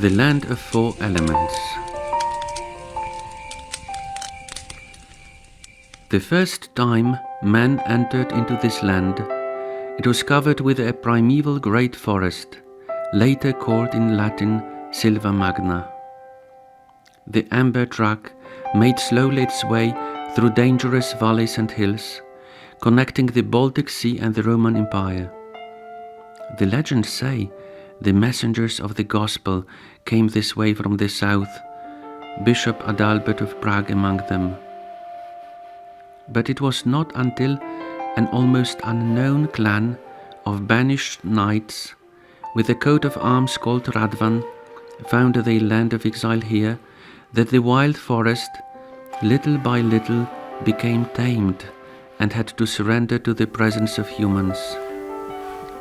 The Land of Four Elements. The first time man entered into this land, it was covered with a primeval great forest, later called in Latin Silva Magna. The amber track made slowly its way through dangerous valleys and hills, connecting the Baltic Sea and the Roman Empire. The legends say the messengers of the gospel came this way from the south, Bishop Adalbert of Prague among them. But it was not until an almost unknown clan of banished knights with a coat of arms called Radvan found the land of exile here that the wild forest, little by little, became tamed and had to surrender to the presence of humans.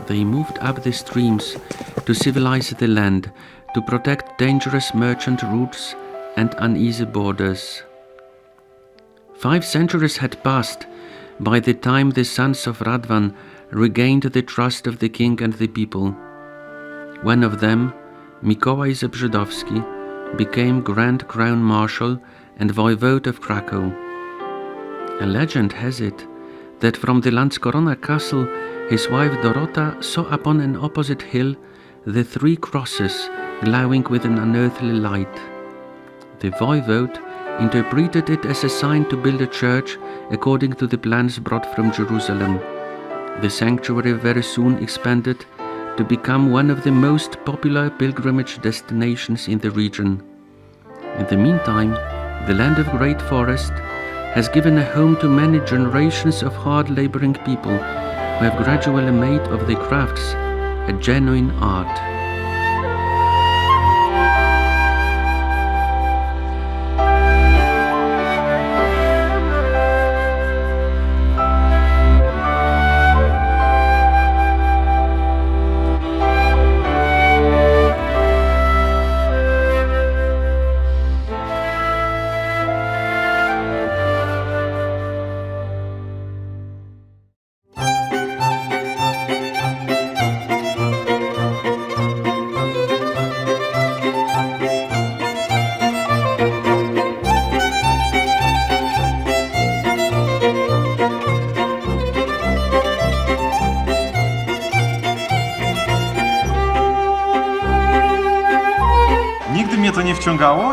They moved up the streams to civilize the land, to protect dangerous merchant routes and uneasy borders. Five centuries had passed by the time the sons of Radvan regained the trust of the king and the people. One of them, Mikołaj Zebrzydowski, became Grand Crown Marshal and Voivode of Krakow. A legend has it that from the Landskorona castle his wife Dorota saw upon an opposite hill the three crosses glowing with an unearthly light. The voivode interpreted it as a sign to build a church according to the plans brought from Jerusalem. The sanctuary very soon expanded to become one of the most popular pilgrimage destinations in the region. In the meantime, the land of Great Forest has given a home to many generations of hard laboring people who have gradually made of their crafts a genuine art.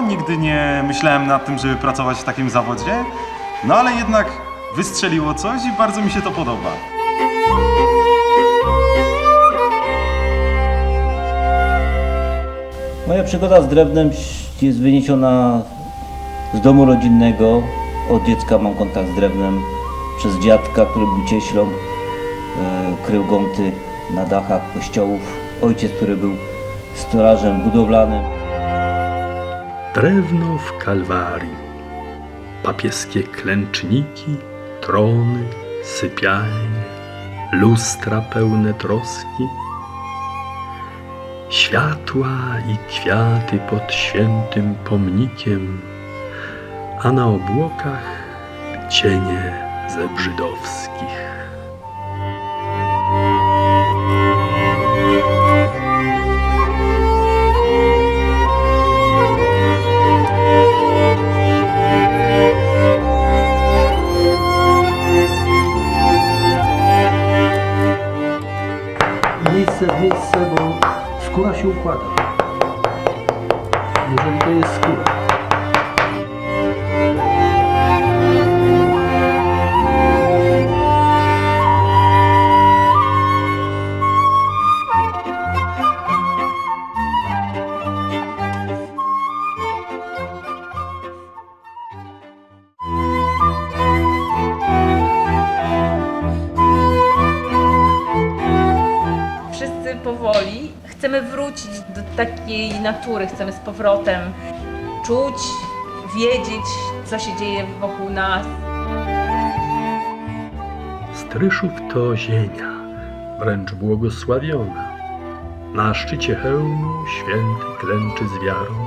Nigdy nie myślałem nad tym, żeby pracować w takim zawodzie, no ale jednak wystrzeliło coś i bardzo mi się to podoba. Moja przygoda z drewnem jest wyniesiona z domu rodzinnego. Od dziecka mam kontakt z drewnem przez dziadka, który był cieślą, e, krył gonty na dachach kościołów. Ojciec, który był storarzem budowlanym. Drewno w Kalwarii, papieskie klęczniki, trony, sypialnie, lustra pełne troski, światła i kwiaty pod świętym pomnikiem, a na obłokach cienie zebrzydowskich. Skóra się układa. Jeżeli to jest skóra. powoli chcemy wrócić do takiej natury, chcemy z powrotem czuć, wiedzieć, co się dzieje wokół nas. Stryszów to ziemia, wręcz błogosławiona. Na szczycie hełmu święty klęczy z wiarą.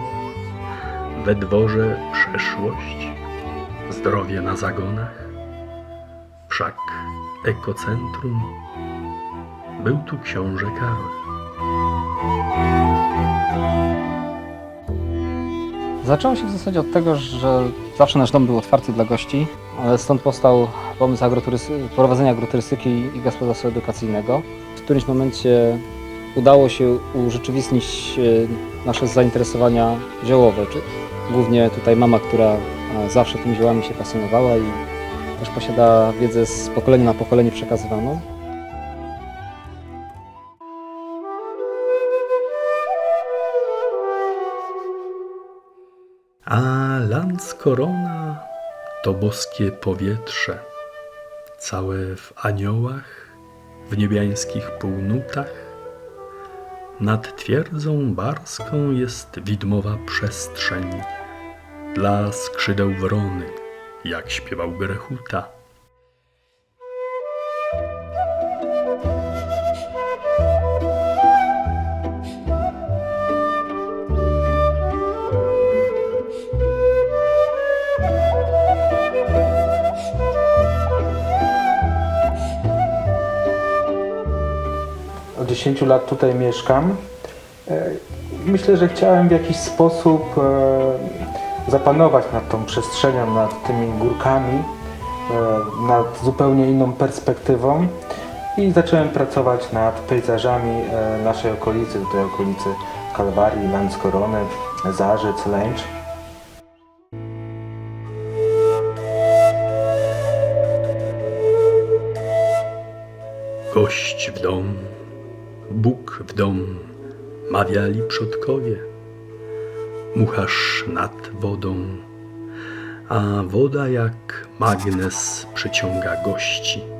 We dworze przeszłość, zdrowie na zagonach. Wszak ekocentrum był tu książę Karol. Zaczęło się w zasadzie od tego, że zawsze nasz dom był otwarty dla gości, ale stąd powstał pomysł agroturysty- prowadzenia agroturystyki i gospodarstwa edukacyjnego. W którymś momencie udało się urzeczywistnić e, nasze zainteresowania ziołowe. Czy głównie tutaj mama, która e, zawsze tymi ziołami się pasjonowała i też posiada wiedzę z pokolenia na pokolenie przekazywaną. A Landskorona to boskie powietrze, całe w aniołach, w niebiańskich półnutach. Nad twierdzą barską jest widmowa przestrzeń dla skrzydeł wrony, jak śpiewał Grechuta. 10 lat tutaj mieszkam. E, Myślę, że chciałem w jakiś sposób e, zapanować nad tą przestrzenią, nad tymi górkami, e, nad zupełnie inną perspektywą i zacząłem pracować nad pejzażami naszej okolicy, tutaj okolicy Kalwarii, Landskorony, Zarzyc, Lęcz. Gość w dom, Bóg w dom, mawiali przodkowie. Muchasz nad wodą, a woda jak magnes przyciąga gości.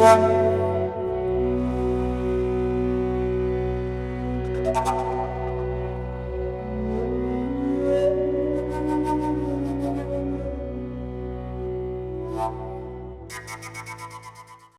Música